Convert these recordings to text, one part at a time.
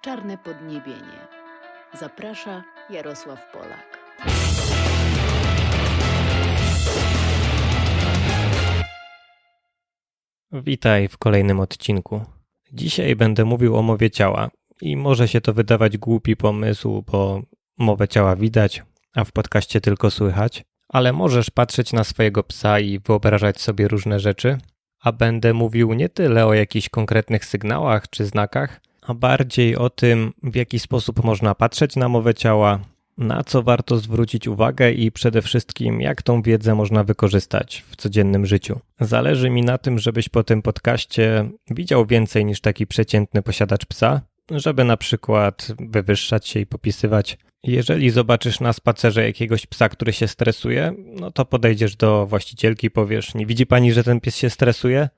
Czarne podniebienie. Zaprasza Jarosław Polak. Witaj w kolejnym odcinku. Dzisiaj będę mówił o mowie ciała i może się to wydawać głupi pomysł, bo mowę ciała widać, a w podcaście tylko słychać, ale możesz patrzeć na swojego psa i wyobrażać sobie różne rzeczy, a będę mówił nie tyle o jakichś konkretnych sygnałach czy znakach, a bardziej o tym, w jaki sposób można patrzeć na mowę ciała, na co warto zwrócić uwagę i przede wszystkim, jak tą wiedzę można wykorzystać w codziennym życiu. Zależy mi na tym, żebyś po tym podcaście widział więcej niż taki przeciętny posiadacz psa, żeby na przykład wywyższać się i popisywać. Jeżeli zobaczysz na spacerze jakiegoś psa, który się stresuje, no to podejdziesz do właścicielki i powiesz: Nie widzi pani, że ten pies się stresuje?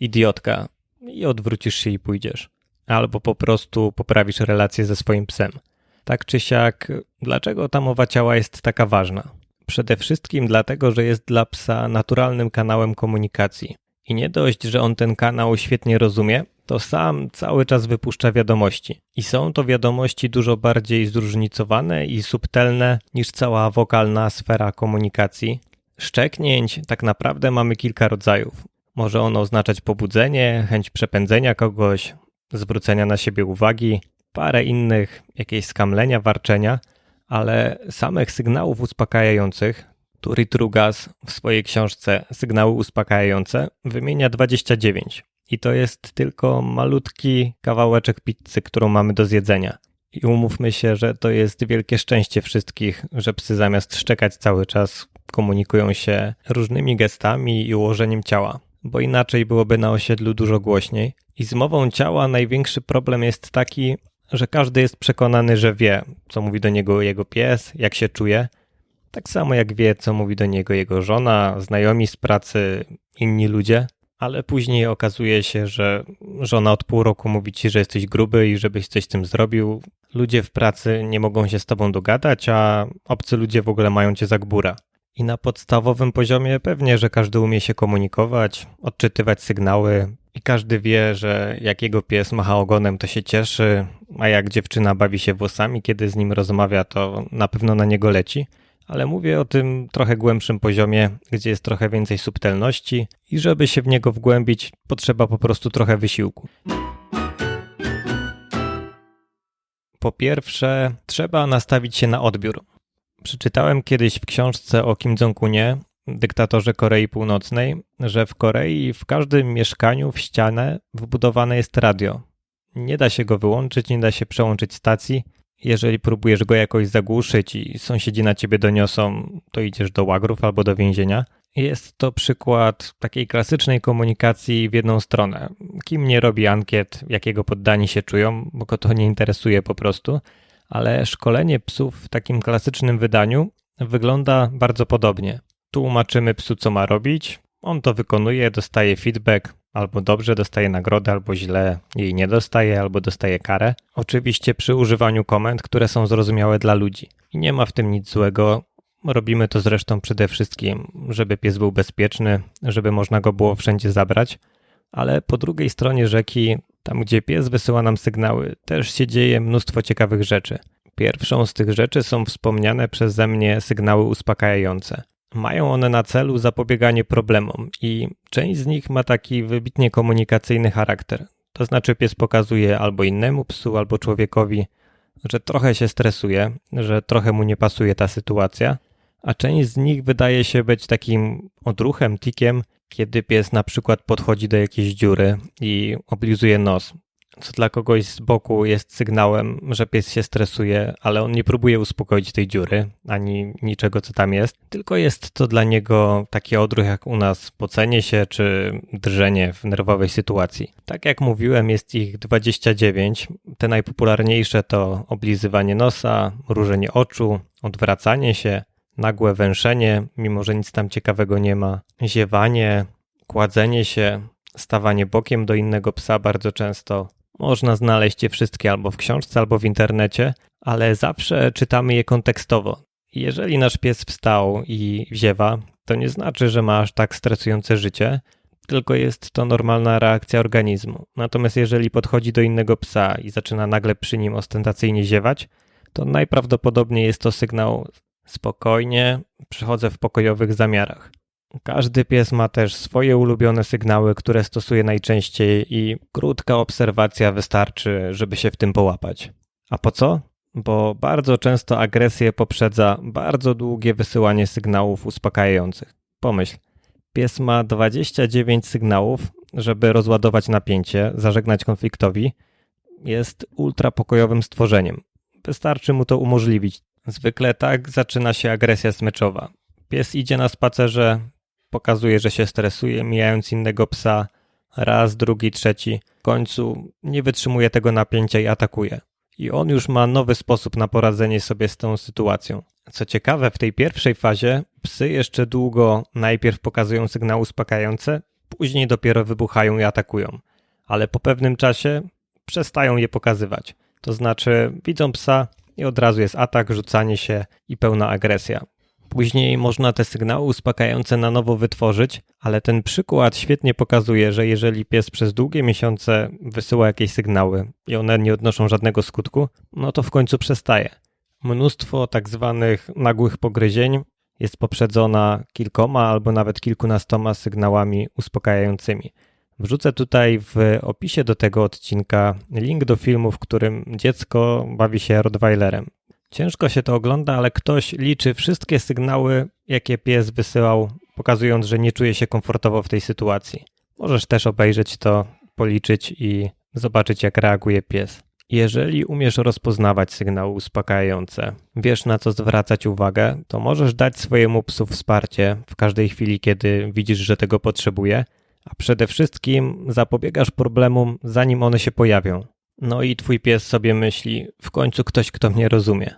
Idiotka. I odwrócisz się i pójdziesz. Albo po prostu poprawisz relację ze swoim psem. Tak czy siak, dlaczego ta mowa ciała jest taka ważna? Przede wszystkim dlatego, że jest dla psa naturalnym kanałem komunikacji. I nie dość, że on ten kanał świetnie rozumie, to sam cały czas wypuszcza wiadomości. I są to wiadomości dużo bardziej zróżnicowane i subtelne niż cała wokalna sfera komunikacji. Szczeknięć tak naprawdę mamy kilka rodzajów. Może ono oznaczać pobudzenie, chęć przepędzenia kogoś, zwrócenia na siebie uwagi, parę innych, jakieś skamlenia, warczenia, ale samych sygnałów uspokajających, Turi Trugas w swojej książce Sygnały uspokajające wymienia 29. I to jest tylko malutki kawałeczek pizzy, którą mamy do zjedzenia. I umówmy się, że to jest wielkie szczęście wszystkich, że psy zamiast szczekać cały czas komunikują się różnymi gestami i ułożeniem ciała, bo inaczej byłoby na osiedlu dużo głośniej. I z mową ciała największy problem jest taki, że każdy jest przekonany, że wie, co mówi do niego jego pies, jak się czuje. Tak samo jak wie, co mówi do niego jego żona, znajomi z pracy, inni ludzie, ale później okazuje się, że żona od pół roku mówi ci, że jesteś gruby i żebyś coś z tym zrobił. Ludzie w pracy nie mogą się z tobą dogadać, a obcy ludzie w ogóle mają cię za gbura. I na podstawowym poziomie pewnie, że każdy umie się komunikować, odczytywać sygnały, i każdy wie, że jak jego pies macha ogonem, to się cieszy, a jak dziewczyna bawi się włosami, kiedy z nim rozmawia, to na pewno na niego leci. Ale mówię o tym trochę głębszym poziomie, gdzie jest trochę więcej subtelności i żeby się w niego wgłębić, potrzeba po prostu trochę wysiłku. Po pierwsze, trzeba nastawić się na odbiór. Przeczytałem kiedyś w książce o Kim Jong-unie, dyktatorze Korei Północnej, że w Korei w każdym mieszkaniu w ścianę wbudowane jest radio. Nie da się go wyłączyć, nie da się przełączyć stacji. Jeżeli próbujesz go jakoś zagłuszyć i sąsiedzi na ciebie doniosą, to idziesz do łagrów albo do więzienia. Jest to przykład takiej klasycznej komunikacji w jedną stronę. Kim nie robi ankiet, jakiego poddani się czują, bo go to nie interesuje po prostu, ale szkolenie psów w takim klasycznym wydaniu wygląda bardzo podobnie. Tłumaczymy psu, co ma robić, on to wykonuje, dostaje feedback, albo dobrze dostaje nagrodę, albo źle jej nie dostaje, albo dostaje karę. Oczywiście przy używaniu komend, które są zrozumiałe dla ludzi. I nie ma w tym nic złego. Robimy to zresztą przede wszystkim, żeby pies był bezpieczny, żeby można go było wszędzie zabrać. Ale po drugiej stronie rzeki, tam gdzie pies wysyła nam sygnały, też się dzieje mnóstwo ciekawych rzeczy. Pierwszą z tych rzeczy są wspomniane przeze mnie sygnały uspokajające. Mają one na celu zapobieganie problemom i część z nich ma taki wybitnie komunikacyjny charakter. To znaczy pies pokazuje albo innemu psu, albo człowiekowi, że trochę się stresuje, że trochę mu nie pasuje ta sytuacja, a część z nich wydaje się być takim odruchem, tikiem, kiedy pies na przykład podchodzi do jakiejś dziury i oblizuje nos co dla kogoś z boku jest sygnałem, że pies się stresuje, ale on nie próbuje uspokoić tej dziury ani niczego, co tam jest, tylko jest to dla niego taki odruch jak u nas pocenie się czy drżenie w nerwowej sytuacji. Tak jak mówiłem, jest ich 29. Te najpopularniejsze to oblizywanie nosa, różenie oczu, odwracanie się, nagłe węszenie, mimo że nic tam ciekawego nie ma, ziewanie, kładzenie się, stawanie bokiem do innego psa bardzo często, można znaleźć je wszystkie albo w książce, albo w internecie, ale zawsze czytamy je kontekstowo. Jeżeli nasz pies wstał i wziewa, to nie znaczy, że ma aż tak stresujące życie, tylko jest to normalna reakcja organizmu. Natomiast jeżeli podchodzi do innego psa i zaczyna nagle przy nim ostentacyjnie ziewać, to najprawdopodobniej jest to sygnał spokojnie, przychodzę w pokojowych zamiarach. Każdy pies ma też swoje ulubione sygnały, które stosuje najczęściej i krótka obserwacja wystarczy, żeby się w tym połapać. A po co? Bo bardzo często agresję poprzedza bardzo długie wysyłanie sygnałów uspokajających. Pomyśl, pies ma 29 sygnałów, żeby rozładować napięcie, zażegnać konfliktowi. Jest ultrapokojowym stworzeniem. Wystarczy mu to umożliwić. Zwykle tak zaczyna się agresja smyczowa. Pies idzie na spacerze, pokazuje, że się stresuje, mijając innego psa. Raz, drugi, trzeci. W końcu nie wytrzymuje tego napięcia i atakuje. I on już ma nowy sposób na poradzenie sobie z tą sytuacją. Co ciekawe, w tej pierwszej fazie psy jeszcze długo najpierw pokazują sygnały uspokajające, później dopiero wybuchają i atakują. Ale po pewnym czasie przestają je pokazywać. To znaczy, widzą psa i od razu jest atak, rzucanie się i pełna agresja. Później można te sygnały uspokajające na nowo wytworzyć, ale ten przykład świetnie pokazuje, że jeżeli pies przez długie miesiące wysyła jakieś sygnały i one nie odnoszą żadnego skutku, no to w końcu przestaje. Mnóstwo tak zwanych nagłych pogryzień jest poprzedzona kilkoma albo nawet kilkunastoma sygnałami uspokajającymi. Wrzucę tutaj w opisie do tego odcinka link do filmu, w którym dziecko bawi się Rottweilerem. Ciężko się to ogląda, ale ktoś liczy wszystkie sygnały, jakie pies wysyłał, pokazując, że nie czuje się komfortowo w tej sytuacji. Możesz też obejrzeć to, policzyć i zobaczyć, jak reaguje pies. Jeżeli umiesz rozpoznawać sygnały uspokajające, wiesz na co zwracać uwagę, to możesz dać swojemu psu wsparcie w każdej chwili, kiedy widzisz, że tego potrzebuje, a przede wszystkim zapobiegasz problemom, zanim one się pojawią. No i twój pies sobie myśli, w końcu ktoś, kto mnie rozumie.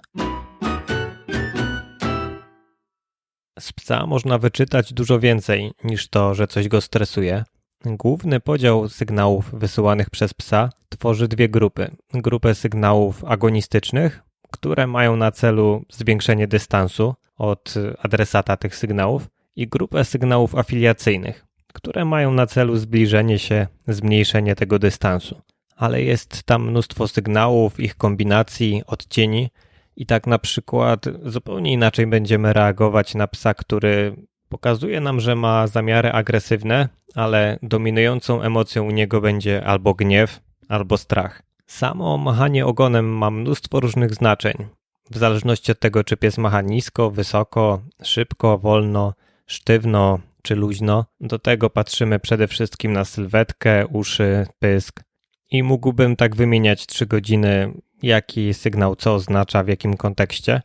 Z psa można wyczytać dużo więcej niż to, że coś go stresuje. Główny podział sygnałów wysyłanych przez psa tworzy dwie grupy. Grupę sygnałów agonistycznych, które mają na celu zwiększenie dystansu od adresata tych sygnałów, i grupę sygnałów afiliacyjnych, które mają na celu zbliżenie się, zmniejszenie tego dystansu ale jest tam mnóstwo sygnałów, ich kombinacji, odcieni. I tak na przykład zupełnie inaczej będziemy reagować na psa, który pokazuje nam, że ma zamiary agresywne, ale dominującą emocją u niego będzie albo gniew, albo strach. Samo machanie ogonem ma mnóstwo różnych znaczeń. W zależności od tego, czy pies macha nisko, wysoko, szybko, wolno, sztywno czy luźno, do tego patrzymy przede wszystkim na sylwetkę, uszy, pysk, i mógłbym tak wymieniać trzy godziny, jaki sygnał co oznacza, w jakim kontekście,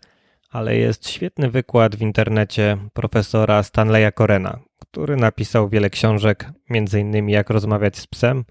ale jest świetny wykład w internecie profesora Stanleya Corena, który napisał wiele książek, m.in. jak rozmawiać z psem.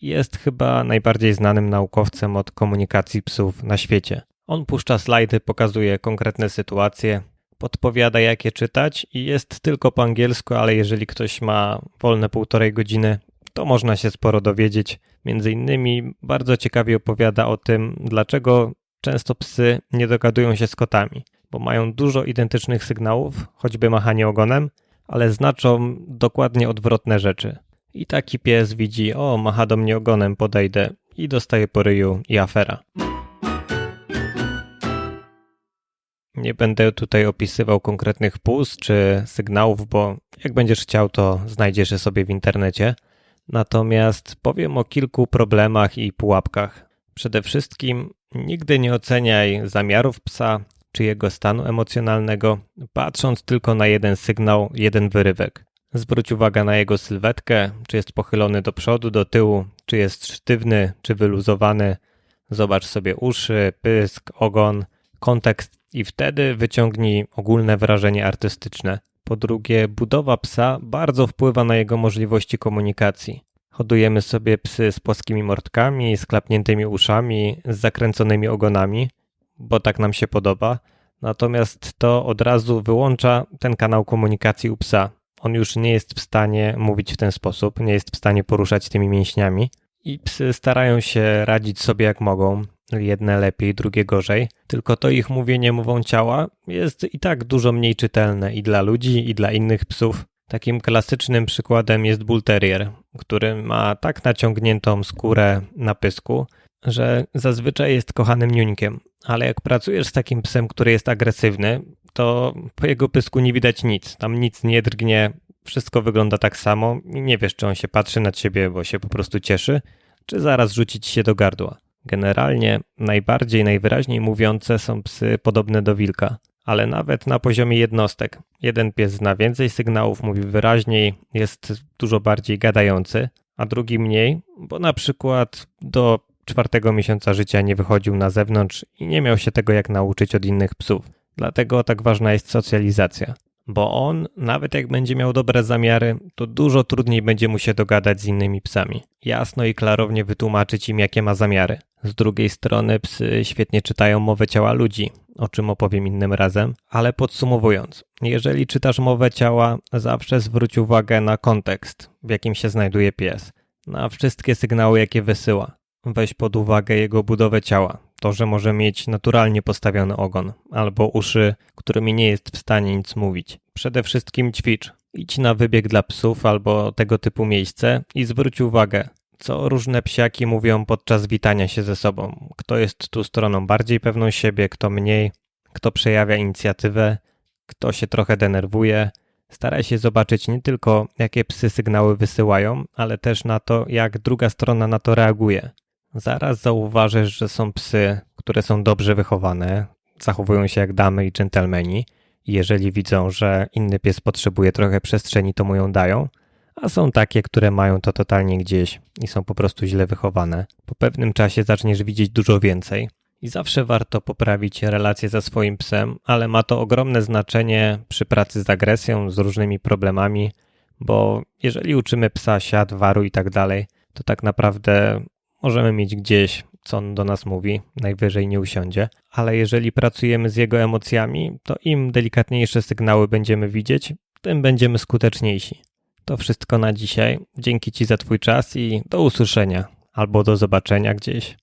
Jest chyba najbardziej znanym naukowcem od komunikacji psów na świecie. On puszcza slajdy, pokazuje konkretne sytuacje, podpowiada jakie czytać i jest tylko po angielsku, ale jeżeli ktoś ma wolne półtorej godziny, to można się sporo dowiedzieć. Między innymi bardzo ciekawie opowiada o tym, dlaczego często psy nie dogadują się z kotami, bo mają dużo identycznych sygnałów, choćby machanie ogonem, ale znaczą dokładnie odwrotne rzeczy. I taki pies widzi, o, macha do mnie ogonem, podejdę i dostaje po ryju i afera. Nie będę tutaj opisywał konkretnych pust czy sygnałów, bo jak będziesz chciał, to znajdziesz je sobie w internecie. Natomiast powiem o kilku problemach i pułapkach. Przede wszystkim nigdy nie oceniaj zamiarów psa czy jego stanu emocjonalnego, patrząc tylko na jeden sygnał, jeden wyrywek. Zwróć uwagę na jego sylwetkę, czy jest pochylony do przodu, do tyłu, czy jest sztywny, czy wyluzowany. Zobacz sobie uszy, pysk, ogon, kontekst i wtedy wyciągnij ogólne wrażenie artystyczne. Po drugie, budowa psa bardzo wpływa na jego możliwości komunikacji. Hodujemy sobie psy z płaskimi mordkami, z klapniętymi uszami, z zakręconymi ogonami, bo tak nam się podoba. Natomiast to od razu wyłącza ten kanał komunikacji u psa. On już nie jest w stanie mówić w ten sposób, nie jest w stanie poruszać tymi mięśniami. I psy starają się radzić sobie jak mogą, jedne lepiej, drugie gorzej, tylko to ich mówienie mową ciała jest i tak dużo mniej czytelne i dla ludzi, i dla innych psów. Takim klasycznym przykładem jest Bull Terrier, który ma tak naciągniętą skórę na pysku, że zazwyczaj jest kochanym niuńkiem, ale jak pracujesz z takim psem, który jest agresywny, to po jego pysku nie widać nic. Tam nic nie drgnie, wszystko wygląda tak samo i nie wiesz, czy on się patrzy na ciebie, bo się po prostu cieszy, czy zaraz rzuci ci się do gardła. Generalnie najbardziej, najwyraźniej mówiące są psy podobne do wilka, ale nawet na poziomie jednostek. Jeden pies zna więcej sygnałów, mówi wyraźniej, jest dużo bardziej gadający, a drugi mniej, bo na przykład do czwartego miesiąca życia nie wychodził na zewnątrz i nie miał się tego jak nauczyć od innych psów. Dlatego tak ważna jest socjalizacja. Bo on, nawet jak będzie miał dobre zamiary, to dużo trudniej będzie mu się dogadać z innymi psami. Jasno i klarownie wytłumaczyć im, jakie ma zamiary. Z drugiej strony, psy świetnie czytają mowę ciała ludzi, o czym opowiem innym razem, ale podsumowując, jeżeli czytasz mowę ciała, zawsze zwróć uwagę na kontekst, w jakim się znajduje pies, na wszystkie sygnały, jakie wysyła. Weź pod uwagę jego budowę ciała, to, że może mieć naturalnie postawiony ogon, albo uszy, którymi nie jest w stanie nic mówić. Przede wszystkim ćwicz. Idź na wybieg dla psów albo tego typu miejsce i zwróć uwagę, co różne psiaki mówią podczas witania się ze sobą. Kto jest tu stroną bardziej pewną siebie, kto mniej, kto przejawia inicjatywę, kto się trochę denerwuje. Staraj się zobaczyć nie tylko, jakie psy sygnały wysyłają, ale też na to, jak druga strona na to reaguje. Zaraz zauważysz, że są psy, które są dobrze wychowane, zachowują się jak damy i dżentelmeni. Jeżeli widzą, że inny pies potrzebuje trochę przestrzeni, to mu ją dają, a są takie, które mają to totalnie gdzieś i są po prostu źle wychowane. Po pewnym czasie zaczniesz widzieć dużo więcej. I zawsze warto poprawić relacje ze swoim psem, ale ma to ogromne znaczenie przy pracy z agresją, z różnymi problemami, bo jeżeli uczymy psa siad, waru i tak dalej, to tak naprawdę możemy mieć gdzieś, co on do nas mówi, najwyżej nie usiądzie, ale jeżeli pracujemy z jego emocjami, to im delikatniejsze sygnały będziemy widzieć, tym będziemy skuteczniejsi. To wszystko na dzisiaj. Dzięki Ci za Twój czas i do usłyszenia albo do zobaczenia gdzieś.